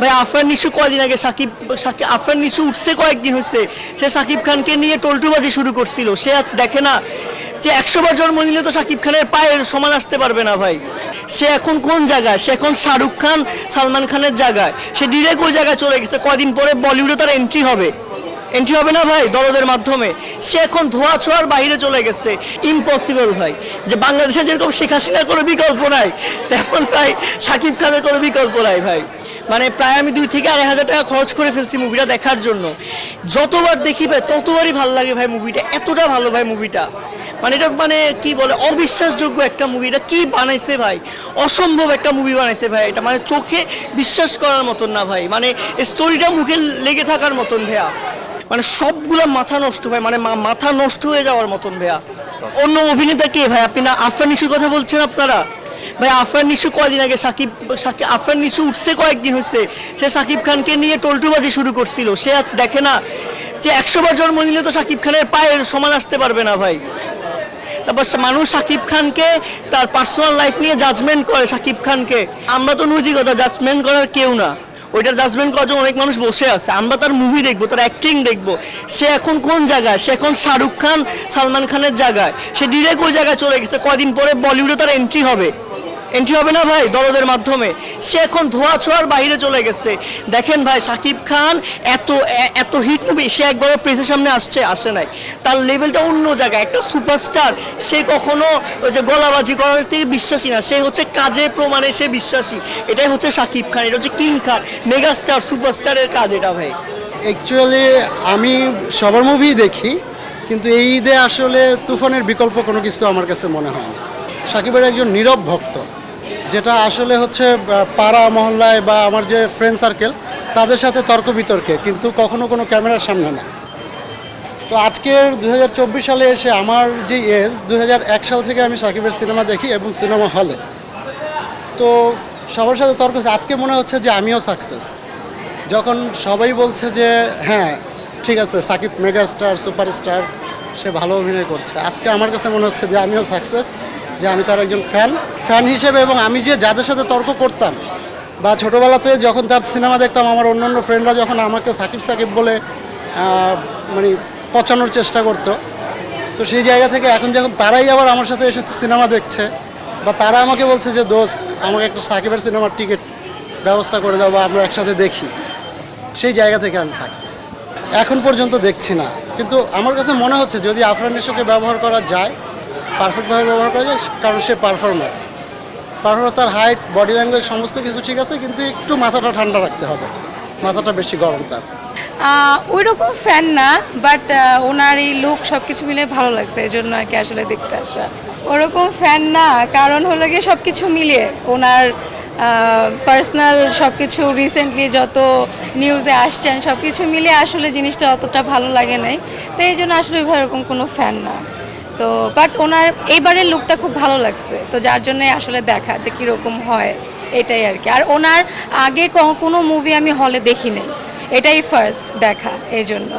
ভাই, আফরান নিশু কয়দিন আগে সাকিব সাকিব, আফরান নিশু উঠছে কয়েকদিন হয়েছে সে সাকিব খানকে নিয়ে টলটুবাজি শুরু করছিল। সে আজ দেখে না যে একশো বার জন্ম নিলে তো সাকিব খানের পায়ের সমান আসতে পারবে না ভাই। সে এখন কোন জায়গায়? সে এখন শাহরুখ খান, সালমান খানের জায়গায়। সে ডিরেক্ট ওই জায়গায় চলে গেছে। কদিন পরে বলিউডে তার এন্ট্রি হবে। এন্ট্রি হবে না ভাই? দরদের মাধ্যমে। সে এখন ধোয়া ছোঁয়ার বাইরে চলে গেছে। ইম্পসিবল ভাই। যে বাংলাদেশে যেরকম শেখ হাসিনার কোনো বিকল্প নাই, তেমন ভাই সাকিব খানের কোনো বিকল্প নাই ভাই। মানে প্রায় আমি দুই থেকে আড়াই হাজার টাকা খরচ করে ফেলছি মুভিটা দেখার জন্য। যতবার দেখি ভাই, ততবারই ভালো লাগে ভাই মুভিটা, এতটা ভালো ভাই মুভিটা। মানে এটা মানে কি বলে, অবিশ্বাসযোগ্য একটা মুভি। এটা কি বানাইছে ভাই? অসম্ভব একটা মুভি বানাইছে ভাই এটা। মানে চোখে বিশ্বাস করার মতন না ভাই। মানে স্টোরিটা মুখে লেগে থাকার মতন ভাইয়া। মানে সবগুলা মাথা নষ্ট ভাই। মানে মাথা নষ্ট হয়ে যাওয়ার মতন ভাইয়া। অন্য অভিনেতা কে ভাই? আপনি না আফরান নিশুর কথা বলছেন আপনারা? ভাই, আফরান নিশু কয়দিন আগে সাকিব সাকিব, আফরান নিশু উঠছে কয়েকদিন হয়েছে সে সাকিব খানকে নিয়ে টলটুবাজি শুরু করছিল। সে আজ দেখে না যে একশো বার জন্ম নিলে তো সাকিব খানের পায়ের সমান আসতে পারবে না ভাই। তারপর মানুষ সাকিব খানকে তার পার্সোনাল লাইফ নিয়ে জাজমেন্ট করে সাকিব খানকে। আমরা তো নৈতিকতা জাজমেন্ট করার কেউ না। ওইটার জাজমেন্ট করার জন্য অনেক মানুষ বসে আছে। আমরা তার মুভি দেখব, তার অ্যাক্টিং দেখব। সে এখন কোন জায়গায়? সে এখন শাহরুখ খান, সালমান খানের জায়গায়। সে ডিরেক্ট ওই জায়গায় চলে গেছে। কদিন পরে বলিউডে তার এন্ট্রি হবে। এন্ট্রি হবে না ভাই দরদের মাধ্যমে। সে এখন ধোয়া ছোঁয়ার বাইরে চলে গেছে। দেখেন ভাই, সাকিব খান এত এত হিট মুভি সে একবারও প্রেসের সামনে আসছে, আসে নাই। তার লেভেলটা অন্য জায়গায়, একটা সুপারস্টার সে কখনো ওই যে গলাবাজি করার থেকে বিশ্বাসী না। সে হচ্ছে কাজে প্রমাণে সে বিশ্বাসী। এটাই হচ্ছে সাকিব খান, এটা হচ্ছে কিং খান মেগাস্টার সুপারস্টারের কাজ এটা ভাই। অ্যাকচুয়ালি আমি সবার মুভি দেখি, কিন্তু এই ঈদে আসলে তুফানের বিকল্প কোনো কিছু আমার কাছে মনে হয় না। সাকিবের একজন নীরব ভক্ত। যেটা আসলে হচ্ছে পাড়া মহল্লায় বা আমার যে ফ্রেন্ড সার্কেল তাদের সাথে তর্ক বিতর্কে, কিন্তু কখনো কোনো ক্যামেরার সামনে না। তো আজকের দু হাজার চব্বিশ সালে এসে আমার যে এজ দু হাজার এক সাল থেকে আমি সাকিবের সিনেমা দেখি এবং সিনেমা হলে। তো সবার সাথে তর্ক আজকে মনে হচ্ছে যে আমিও সাকসেস যখন সবাই বলছে যে হ্যাঁ ঠিক আছে, সাকিব মেগাস্টার, সুপারস্টার, সে ভালো অভিনয় করছে। আজকে আমার কাছে মনে হচ্ছে যে আমিও সাকসেস যে আমি তার একজন ফ্যান ফ্যান হিসেবে এবং আমি যে যাদের সাথে তর্ক করতাম বা ছোটোবেলাতে যখন তার সিনেমা দেখতাম, আমার অন্যান্য ফ্রেন্ডরা যখন আমাকে সাকিব সাকিব বলে মানে পচানোর চেষ্টা করতো। তো সেই জায়গা থেকে এখন যখন তারাই আবার আমার সাথে এসে সিনেমা দেখছে বা তারা আমাকে বলছে যে দোষ আমাকে একটা সাকিবের সিনেমার টিকিট ব্যবস্থা করে দাও বা আমরা একসাথে দেখি। সেই জায়গা থেকে আমি সাকসেস এখন পর্যন্ত দেখছি না। কিন্তু আমার কাছে মনে হচ্ছে যদি আফরান নিশোকে ব্যবহার করা যায় পারফেক্টভাবে ব্যবহার করা যায়, কারণ সে পারফর্মার পারফর্মার তার হাইট বডি ল্যাঙ্গুয়েজ সমস্ত কিছু ঠিক আছে, কিন্তু একটু মাথাটা ঠান্ডা রাখতে হবে। মাথাটা বেশি গরম তার। ওই রকম ফ্যান না বাট ওনার এই লুক সব কিছু মিলে ভালো লাগছে এই জন্য আর কি আসলে দেখতে আসা। ওরকম ফ্যান না, কারণ হলো গিয়ে সব কিছু মিলিয়ে ওনার পার্সোনাল সব কিছু রিসেন্টলি যত নিউজে আসছেন সব কিছু মিলিয়ে আসলে জিনিসটা অতটা ভালো লাগে নাই। তো এই জন্য আসলে ওইভাবে এরকম কোনো ফ্যান না। তো বাট ওনার এইবারের লুকটা খুব ভালো লাগছে। তো যার জন্যই আসলে দেখা যে কীরকম হয়, এটাই আর কি। আর ওনার আগে কোনো মুভি আমি হলে দেখি নাই এটাই ফার্স্ট দেখা এই জন্য